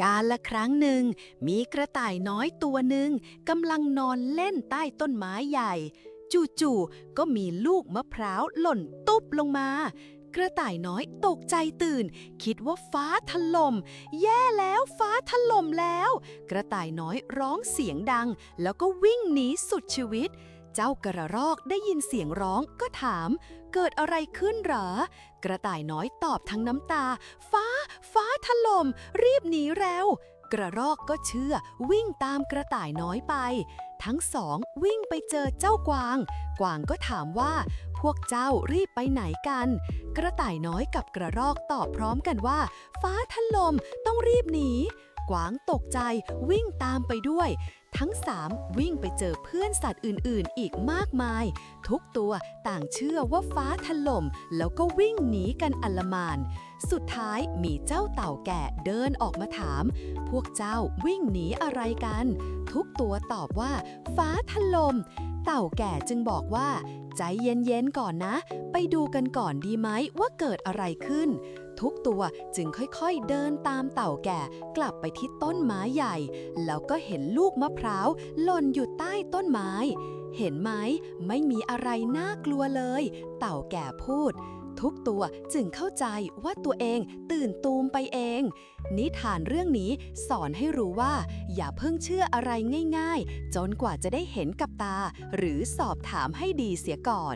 กาลละครั้งหนึ่ง มีกระต่ายน้อยตัวหนึ่งกำลังนอนเล่นใต้ต้นไม้ใหญ่ จู่ๆก็มีลูกมะพร้าวหล่นตุ๊บลงมา กระต่ายน้อยตกใจตื่น คิดว่าฟ้าถล่มแย่แล้วฟ้าถล่มแล้ว กระต่ายน้อยร้องเสียงดัง แล้วก็วิ่งหนีสุดชีวิตเจ้ากระรอกได้ยินเสียงร้องก็ถาม เกิดอะไรขึ้นเหรอ กระต่ายน้อยตอบทั้งน้ำตา ฟ้า ถล่มรีบหนีแล้ว กระรอกก็เชื่อวิ่งตามกระต่ายน้อยไป ทั้งสองวิ่งไปเจอเจ้ากวาง กวางก็ถามว่า พวกเจ้ารีบไปไหนกัน กระต่ายน้อยกับกระรอกตอบพร้อมกันว่า ฟ้าถล่มต้องรีบหนี กวางตกใจวิ่งตามไปด้วย ทั้งสามวิ่งไปเจอเพื่อนสัตว์อื่นๆ อีกมากมาย ทุกตัวต่างเชื่อว่าฟ้าถล่ม แล้วก็วิ่งหนีกันอลหมาน สุดท้ายมีเจ้าเต่าแก่เดินออกมาถาม พวกเจ้าวิ่งหนีอะไรกัน ทุกตัวตอบว่า ฟ้าถล่ม เต่าแก่จึงบอกว่า ใจเย็นๆก่อนนะ ไปดูกันก่อนดีไหมว่าเกิดอะไรขึ้น ทุกตัวจึงค่อยๆเดินตามเต่าแก่กลับไปที่ต้นไม้ใหญ่ แล้วก็เห็นลูกมะพร้าวหล่นอยู่ใต้ต้นไม้ เห็นไหมไม่มีอะไรน่ากลัวเลย เต่าแก่พูด ทุกตัวจึงเข้าใจว่าตัวเองตื่นตูมไปเอง นิทานเรื่องนี้สอนให้รู้ว่า อย่าเพิ่งเชื่ออะไรง่ายๆ จนกว่าจะได้เห็นกับตา หรือสอบถามให้ดีเสียก่อน